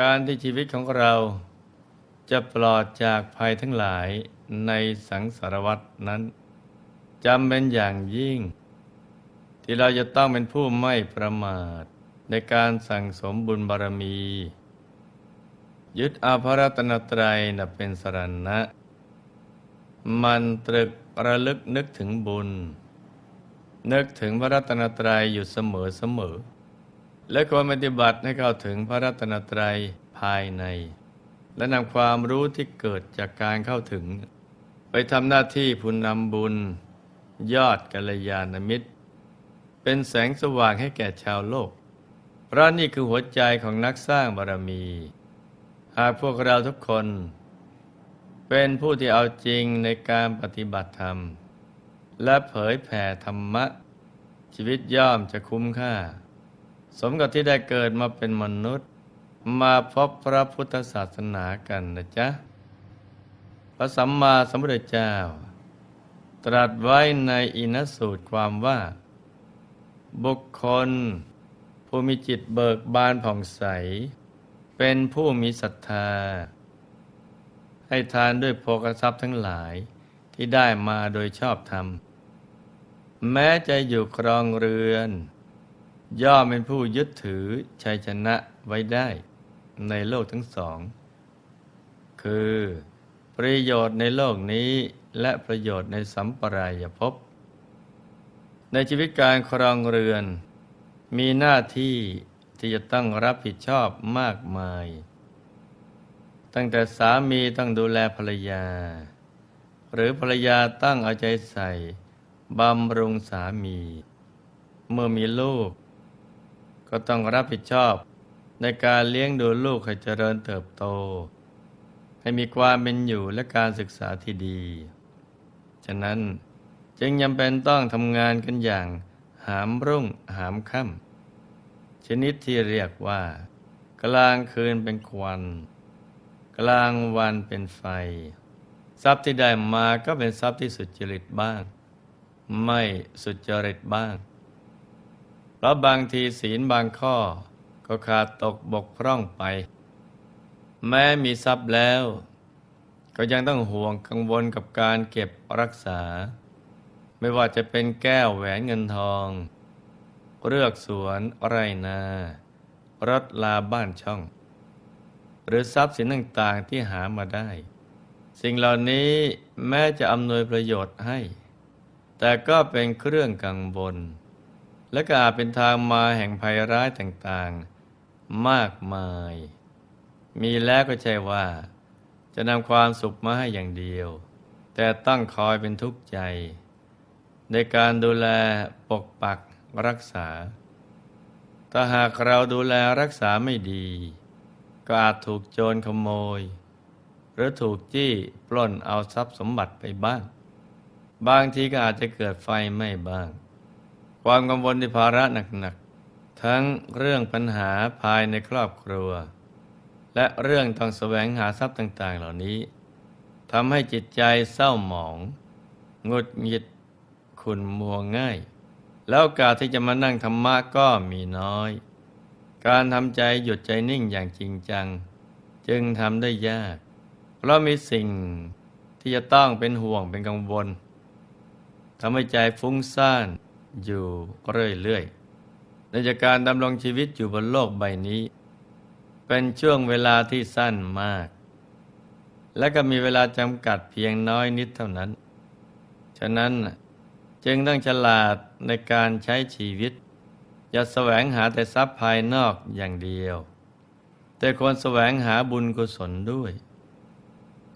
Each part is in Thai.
การที่ชีวิตของเรา จะปลอดจากภัยทั้งหลายในสังสารวัตนั้นจำเป็นอย่างยิ่ง ที่เราจะต้องเป็นผู้ไม่ประมาทในการสั่งสมบุญบารมี ยึดอาภรัตนตรัยนับเป็นสรณะ มันตรึกระลึกนึกถึงบุญ นึกถึงพระรัตนตรัยอยู่เสมอเสมอ และควรปฏิบัติให้เข้าถึงพระรัตนตรัยภายใน และนำความรู้ที่เกิดจากการเข้าถึง ไปทำหน้าที่ผู้นำบุญ ยอดกัลยาณมิตร เป็นแสงสว่างให้แก่ชาวโลก เพราะนี่คือหัวใจของนักสร้างบารมี หากพวกเราทุกคน เป็นผู้ที่เอาจริงในการปฏิบัติธรรม และเผยแผ่ธรรมะ ชีวิตย่อมจะคุ้มค่า สมกับที่ได้เกิดมาเป็นมนุษย์ มาพบพระพุทธศาสนากันนะจ๊ะ พระสัมมาสัมพุทธเจ้า ตรัสไว้ในอินสูตรความว่า บุคคล ผู้มีจิตเบิกบานผ่องใส เป็นผู้มีศรัทธา ให้ทานด้วยโภคทรัพย์ทั้งหลายที่ได้มาโดยชอบธรรม แม้จะอยู่ครองเรือน ย่อมเป็นผู้ยึดถือชัยชนะไว้ได้ในโลกทั้งสอง คือประโยชน์ในโลกนี้และประโยชน์ในสัมปรายภพ ในชีวิตการครองเรือน มีหน้าที่ที่จะต้องรับผิดชอบมากมาย ตั้งแต่สามีต้องดูแลภรรยา หรือภรรยาตั้งเอาใจใส่บำรุงสามี เมื่อมีลูก ก็ต้องรับผิดชอบในการเลี้ยงดูลูกให้เจริญเติบโต ให้มีความเป็นอยู่และการศึกษาที่ดี ฉะนั้นจึงยังเป็นต้องทำงานกันอย่างหามรุ่งหามค่ำชนิดที่เรียกว่า กลางคืนเป็นควัน กลางวันเป็นไฟ ทรัพย์ที่ได้มาก็เป็นทรัพย์ที่สุจริตบ้าง ไม่สุจริตบ้าง ราะบางทีศีลบางข้อ ก็ขาดตกบกพร่องไป แม้มีทรัพย์แล้ว ก็ยังต้องห่วงกังวลกับการเก็บรักษา ไม่ว่าจะเป็นแก้วแหวนเงินทองเรือกสวนไรนารถลาบ้านช่อง หรือทรัพย์สินต่างๆที่หามาได้ สิ่งเหล่านี้แม้จะอำนวยประโยชน์ให้ แต่ก็เป็นเครื่องกังวล และก็อาจเป็นทางมาแห่งภัยร้ายต่างๆ มากมาย มีแล้วก็ใช่ว่า จะนำความสุขมาให้อย่างเดียว แต่ต้องคอยเป็นทุกข์ใจ ในการดูแลปกปักรักษา ถ้าหากเราดูแลรักษาไม่ดี ก็อาจถูกโจรขโมย หรือถูกจี้ปล้นเอาทรัพย์สมบัติไปบ้าง บางทีก็อาจจะเกิดไฟไหม้บ้าง ความกังวลในภาระหนักๆ ทั้งเรื่องปัญหาภายในครอบครัว และเรื่องต้องแสวงหาทรัพย์ต่างๆ เหล่านี้ทำให้จิตใจเศร้าหมองงดหงิดขุ่นมัวง่าย แล้วโอกาสที่จะมานั่งธรรมะก็มีน้อย การทำใจหยุดใจนิ่งอย่างจริงจัง จึงทำได้ยาก เพราะมีสิ่งที่จะต้องเป็นห่วงเป็นกังวลทำให้ใจฟุ้งซ่าน อยู่เรื่อยๆในจากการดำรงชีวิตอยู่บนโลกใบนี้ เป็นช่วงเวลาที่สั้นมาก และก็มีเวลาจำกัดเพียงน้อยนิดเท่านั้น ฉะนั้นจึงต้องฉลาดในการใช้ชีวิต อย่าแสวงหาแต่ทรัพย์ภายนอกอย่างเดียว แต่ควรแสวงหาบุญกุศลด้วย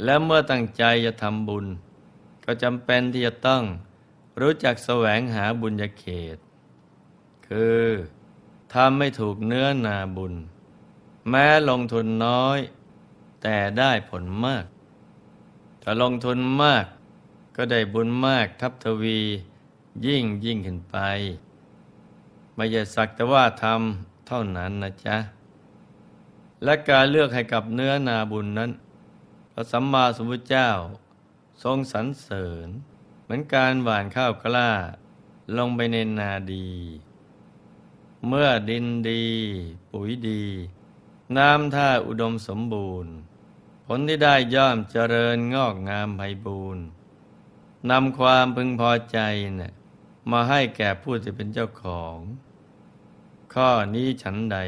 และเมื่อตั้งใจจะทำบุญ ก็จำเป็นที่จะต้อง รู้จักแสวงหาบุญญาเขต คือทำไม่ถูกเนื้อนาบุญ แม้ลงทุนน้อย แต่ได้ผลมาก ถ้าลงทุนมากก็ได้บุญมากทับทวียิ่งยิ่งขึ้นไป ไม่ใช่สักแต่ว่าทำเท่านั้นนะจ๊ะ และการเลือกให้กับเนื้อนาบุญนั้น พระสัมมาสัมพุทธเจ้าทรงสรรเสริญ เหมือนการหว่านข้าวกล้า ลงไปในนาดี เมื่อดินดี ปุ๋ยดี น้ำท่าอุดมสมบูรณ์ ผลที่ได้ย่อมเจริญงอกงามไพบูรณ์นำความพึงพอใจนะ่ะมาให้แก่ผู้ที่เป็นเจ้าของ ข้อนี้ฉันใด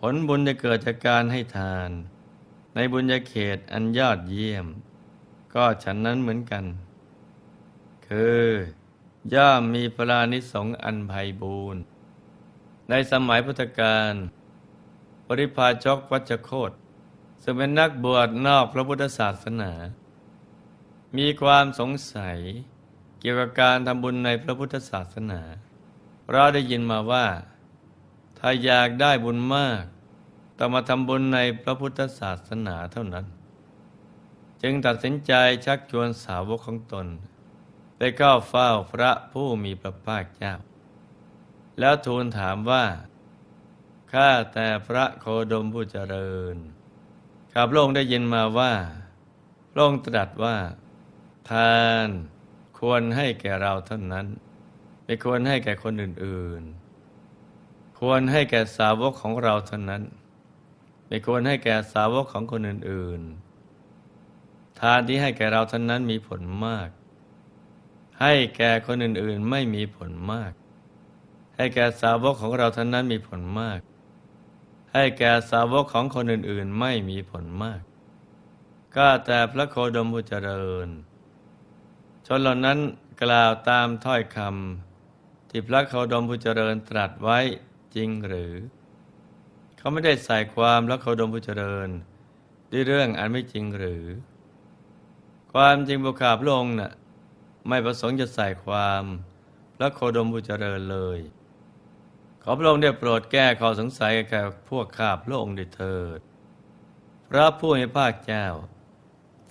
ผลบุญจะเกิดจากการให้ทาน ในบุญญาเขตอันยอดเยี่ยม ก็ฉันนั้นเหมือนกัน คือ ย่อมมีพลานิสงอันไพบูรณ์ในสมัยพุทธกาลปริพาชกวัชโคตซึ่งเป็นนักบวชนอกพระพุทธศาสนา มีความสงสัยเกี่ยวกับการทำบุญในพระพุทธศาสนา เราได้ยินมาว่า ถ้าอยากได้บุญมากต้องมาทำบุญในพระพุทธศาสนาเท่านั้น จึงตัดสินใจชักชวนสาวกของตน ไปเข้าเฝ้าพระผู้มีพระภาคเจ้า แล้วทูลถามว่าข้าแต่พระโคดมผู้เจริญข้าพระองค์ได้ยินมาว่าพระองค์ตรัสว่า ทานควรให้แก่เราเท่านั้น ไม่ควรให้แก่คนอื่น ๆ ควรให้แก่สาวกของเราเท่านั้น ไม่ควรให้แก่สาวกของคนอื่น ๆ ทานที่ให้แก่เราเท่านั้นมีผลมาก ให้แก่คนอื่นๆไม่มีผลมาก ให้แก่สาวกของเราเท่านั้นมีผลมาก ให้แก่สาวกของคนอื่นๆไม่มีผลมาก ก็แต่พระโคดมผู้เจริญ ชนเหล่านั้นกล่าวตามถ้อยคำที่พระโคดมผู้เจริญตรัสไว้จริงหรือ เขาไม่ได้ใส่ความพระโคดมผู้เจริญด้วยเรื่องอันไม่จริงหรือ ความจริงบุคคาพระองค์น่ะ ไม่ประสงค์จะใส่ความพระโคดมผู้เจริญเลย ขอพระองค์ได้โปรดแก้ข้อสงสัยแก่พวกข้าพระองค์ด้วยเถิด พระผู้มีภาคเจ้า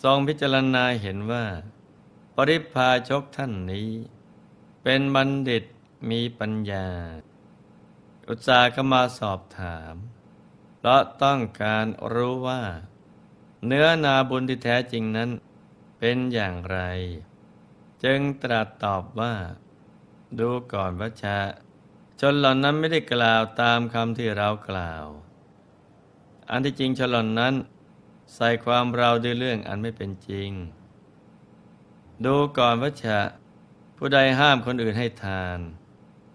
ทรงพิจารณาเห็นว่า ปริพาชกท่านนี้ เป็นบัณฑิตมีปัญญา อุตสาห์ขมาสอบถาม เพราะต้องการรู้ว่า เนื้อนาบุญที่แท้จริงนั้นเป็นอย่างไร จึงตรัสตอบว่า ดูก่อนวัชชะชนเหล่านั้นไม่ได้กล่าวตามคำที่เรากล่าว อันที่จริงชนเหล่านั้น ใส่ความเราด้วยเรื่องอันไม่เป็นจริง ดูก่อนวัชชะผู้ใดห้ามคนอื่นให้ทาน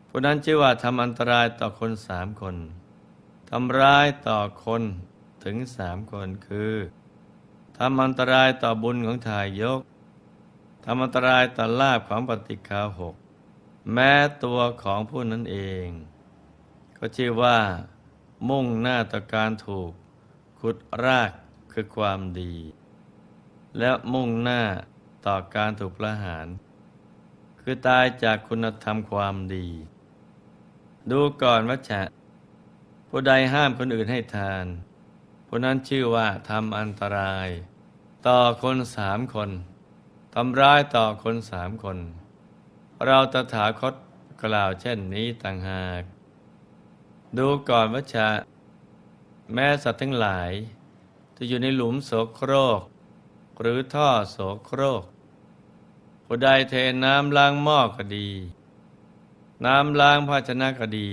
ผู้นั้นชื่อว่าทำอันตรายต่อคนสามคนทำร้ายต่อคนถึงสามคนคือทำอันตรายต่อบุญของทายก ทำอันตรายต่อลาภของปฏิคาหก แม้ตัวของผู้นั้นเอง ก็ชื่อว่า มุ่งหน้าต่อการถูก ขุดรากคือความดี และมุ่งหน้าต่อการถูกประหาร คือตายจากคุณธรรมความดี ดูก่อนวัชชะผู้ใดห้ามคนอื่นให้ทาน ผู้นั้นชื่อว่าทำอันตราย ต่อคนสามคน ทำร้ายต่อคนสามคน เราตถาคตกล่าวเช่นนี้ต่างหาก ดูก่อนวัชชะแม้สัตว์ทั้งหลาย จะอยู่ในหลุมโสโครก หรือท่อโสโครกผู้ใดเทน้ำล้างหม้อก็ดี น้ำล้างภาชนะก็ดี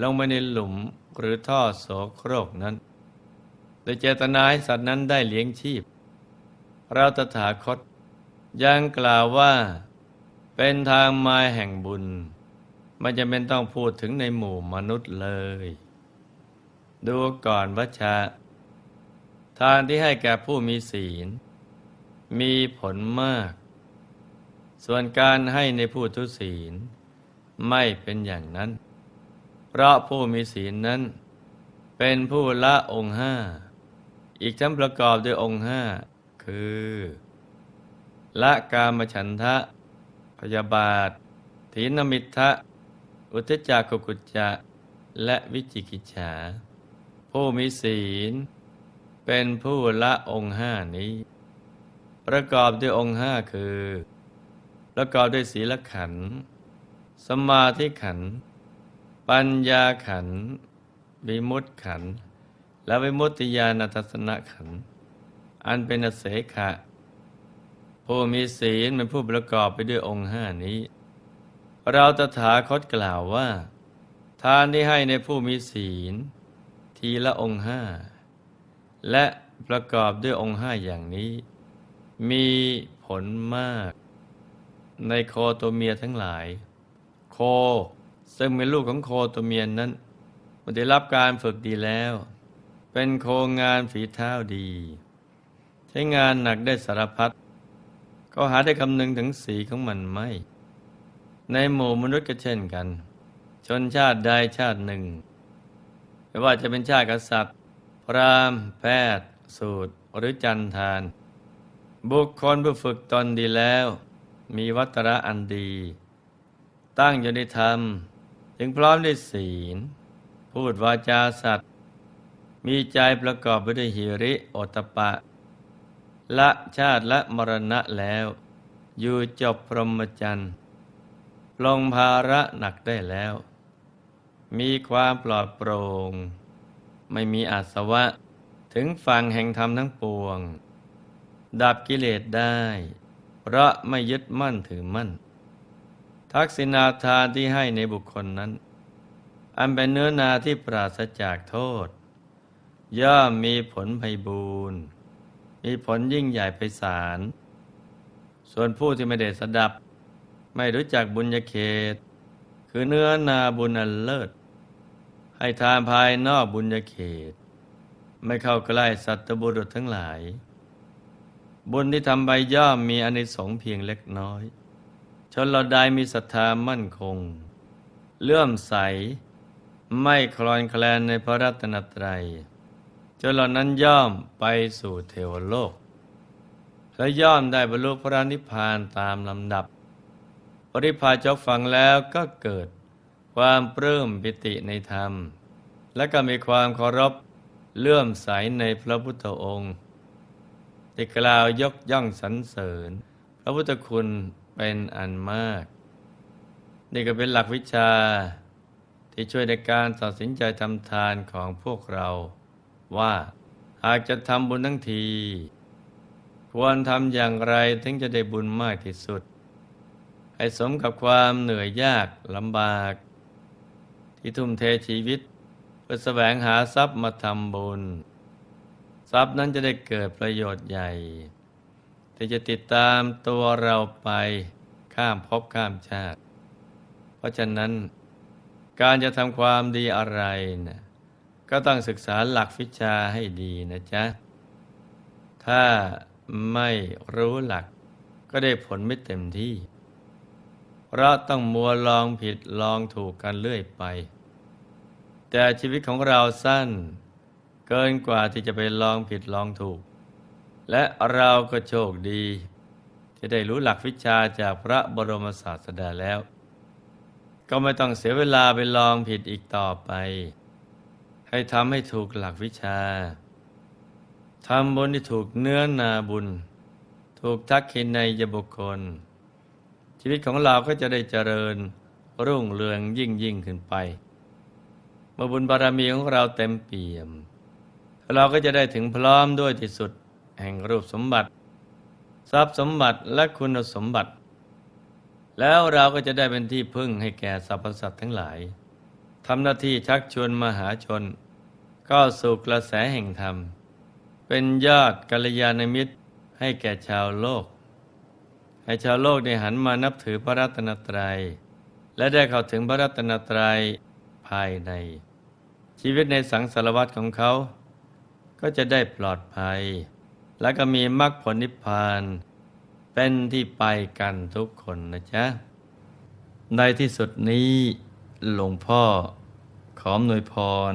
ลงไปในหลุมหรือท่อโสโครกนั้นโดยเจตนาให้สัตว์นั้นได้เลี้ยงชีพ เราตถาคต ยังกล่าวว่า เป็นทางมาแห่งบุญมันจะเป็นต้องพูดถึงในหมู่มนุษย์เลย ดูก่อนวัชชะ ทานที่ให้แก่ผู้มีศีล มีผลมาก ส่วนการให้ในผู้ทุศีล ไม่เป็นอย่างนั้น เพราะผู้มีศีลนั้น เป็นผู้ละองค์ห้า อีกทั้งประกอบด้วยองค์ห้าคือ ละกามฉันทะ พยาบาทถีนมิทะ อุทจักกุกุจจะ และวิจิกิจฉา ผู้มีศีล เป็นผู้ละองค์ห้านี้ ประกอบด้วยองค์ห้าคือ ประกอบด้วยศีลขัน สมาธิขัน ปัญญาขัน วิมุตติขัน และวิมุตติญาณทัศนขัน อันเป็นอเสขะ ผู้มีศีลเป็นผู้ประกอบไปด้วยองค์ห้านี้ เราตถาคตกล่าวว่า ทานที่ให้ในผู้มีศีล ทีละองค์ห้าและประกอบด้วยองค์ห้าอย่างนี้ มีผลมาก ในโคตัวเมียทั้งหลาย โคซึ่งเป็นลูกของโคตัวเมียนั้นมันได้รับการฝึกดีแล้ว เป็นโคงานฝีเท้าดี ใช้งานหนักได้สารพัด ก็หาได้คำนึงถึงสีของมันไม่ ในหมู่มนุษย์ก็เช่นกัน ชนชาติใดชาติหนึ่ง ไม่ว่าจะเป็นชาติกษัตริย์ พราหมณ์ แพทย์ สูตร หรือจันทาน บุคคลผู้ฝึกตนดีแล้ว มีวัตระอันดี ตั้งอยู่ในธรรมจึงพร้อมด้วยศีล พูดวาจาสัตว์ มีใจประกอบไปด้วยหิริโอตปะ ละชาติและมรณะแล้ว อยู่จบพรหมจรรย์ลงภาระหนักได้แล้ว มีความปลอดโปร่ง ไม่มีอาสวะ ถึงฝั่งแห่งธรรมทั้งปวง ดับกิเลสได้ เพราะไม่ยึดมั่นถือมั่น ทักษิณาทานที่ให้ในบุคคลนั้น อันเป็นเนื้อนาที่ปราศจากโทษ ย่อมมีผลไพบูรณ์ มีผลยิ่งใหญ่ไพศาลส่วนผู้ที่ไม่ได้สดับ ไม่รู้จักบุญญาเขต คือเนื้อนาบุญอันเลิศ ให้ทานภายนอกบุญญาเขต ไม่เข้าใกล้สัตบุรุษทั้งหลาย บุญที่ทำไปย่อมมีอนิสงส์เพียงเล็กน้อย ชนเราใดมีศรัทธามั่นคง เลื่อมใส ไม่คลอนแคลนในพระรัตนตรัย จนเหล่านั้นย่อมไปสู่เทวโลก และย่อมได้บรรลุพระนิพพานตามลำดับ ปริพาชกฟังแล้วก็เกิดความปลื้มปิติในธรรม และก็มีความเคารพเลื่อมใสในพระพุทธองค์ที่กล่าวยกย่องสรรเสริญ พระพุทธคุณเป็นอันมาก นี่ก็เป็นหลักวิชาที่ช่วยในการตัดสินใจทำทานของพวกเรา ว่าหากจะทำบุญทั้งที ควรทำอย่างไรถึงจะได้บุญมากที่สุด ให้สมกับความเหนื่อยยากลำบาก ที่ทุ่มเทชีวิตเพื่อแสวงหาทรัพย์มาทำบุญ ทรัพย์นั้นจะได้เกิดประโยชน์ใหญ่ ที่จะติดตามตัวเราไปข้ามภพข้ามชาติ เพราะฉะนั้นการจะทำความดีอะไรนะ ก็ต้องศึกษาหลักวิชาให้ดีนะจ๊ะ ถ้าไม่รู้หลักก็ได้ผลไม่เต็มที่ เพราะต้องมัวลองผิดลองถูกกันเรื่อยไป แต่ชีวิตของเราสั้น เกินกว่าที่จะไปลองผิดลองถูก และเราก็โชคดี ที่ได้รู้หลักวิชาจากพระบรมศาสดาแล้ว ก็ไม่ต้องเสียเวลาไปลองผิดอีกต่อไป ให้ทำให้ถูกหลักวิชาทำบุญที่ถูกเนื้อนาบุญ ถูกทักขินในยบุคคล ชีวิตของเราก็จะได้เจริญรุ่งเรืองยิ่งยิ่งขึ้นไป เมื่อบุญบารมีของเราเต็มเปี่ยม เราก็จะได้ถึงพร้อมด้วยที่สุด แห่งรูปสมบัติ ทรัพย์สมบัติและคุณสมบัติ แล้วเราก็จะได้เป็นที่พึ่งให้แก่สรรพสัตว์ทั้งหลายทำหน้าที่ชักชวนมหาชน ก็สู่กระแสแห่งธรรม เป็นยอดกัลยาณมิตรให้แก่ชาวโลก ให้ชาวโลกได้หันมานับถือพระรัตนตรัย และได้เข้าถึงพระรัตนตรัยภายใน ชีวิตในสังสารวัตของเขา ก็จะได้ปลอดภัย และก็มีมรรคผลนิพพาน เป็นที่ไปกันทุกคนนะจ๊ะ ในที่สุดนี้หลวงพ่อขอมนวยพร